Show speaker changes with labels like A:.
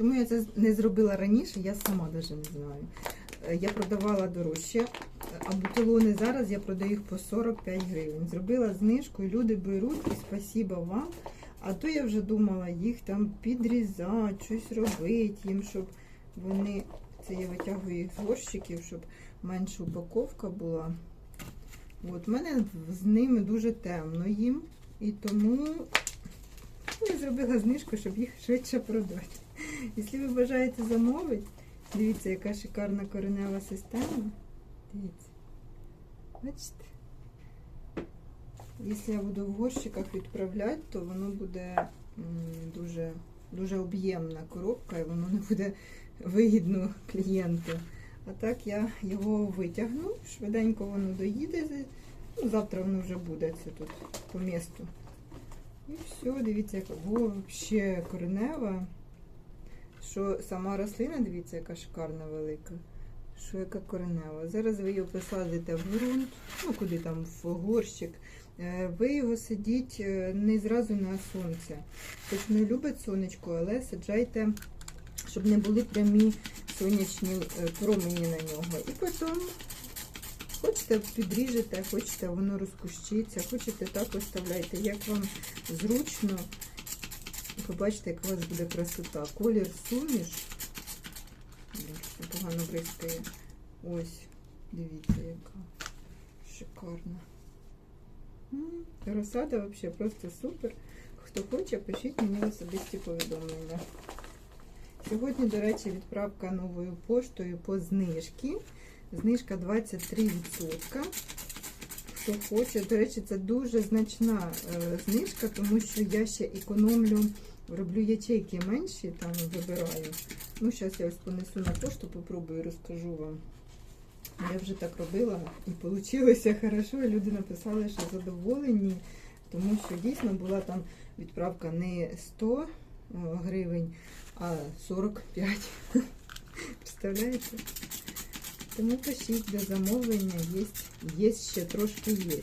A: Чому я це не зробила раніше, я сама навіть не знаю. Е, Я продавала дорожче, а бутилони зараз я продаю їх по 45 гривень. Зробила знижку, люди беруть, і спасіба вам. А то я вже думала їх там підрізати, щось робити їм, щоб вони. Це я витягую їх з горщиків, щоб менша упаковка була. От, в мене з ними дуже темно їм. І тому я зробила знижку, щоб їх швидше продати. Якщо ви бажаєте замовити, дивіться, яка шикарна коренева система. Дивіться. Бачите? Якщо я буду в горщиках відправляти, то воно буде дуже, дуже об'ємна коробка і воно не буде вигідно клієнту. А так я його витягну, швиденько воно доїде. Ну, завтра воно вже буде це тут по місту. І все, дивіться, яка О, взагалі коренева. Що сама рослина, дивіться, яка шикарна велика. Що яка коренева. Зараз ви його посадите в ґрунт, ну куди там, в горщик. Е, Ви його сидіть е, не зразу на сонце. Хоч не любить сонечко, але саджайте, щоб не були прямі сонячні е, промені на нього. І потім хочете підріжете, хочете воно розкущиться, хочете так оставляйте, як вам зручно. Побачите, яка у вас буде красота. Колір суміш. Погано бризкає. Ось, дивіться, яка шикарна. Розсада взагалі просто супер. Хто хоче, пишіть мені особисті повідомлення. Сьогодні, до речі, відправка новою поштою по знижці. Знижка 23%. Хто хоче, до речі, це дуже значна е, знижка, тому що я ще економлю, роблю ячейки менші, там вибираю. Ну, зараз я ось понесу на пошту, попробую, розкажу вам. Я вже так робила і вийшло хорошо. Люди написали, що задоволені, тому що дійсно була там відправка не 100 гривень, а 45. Представляєте? Тому пишіть до замовлення, є, є ще трошки є.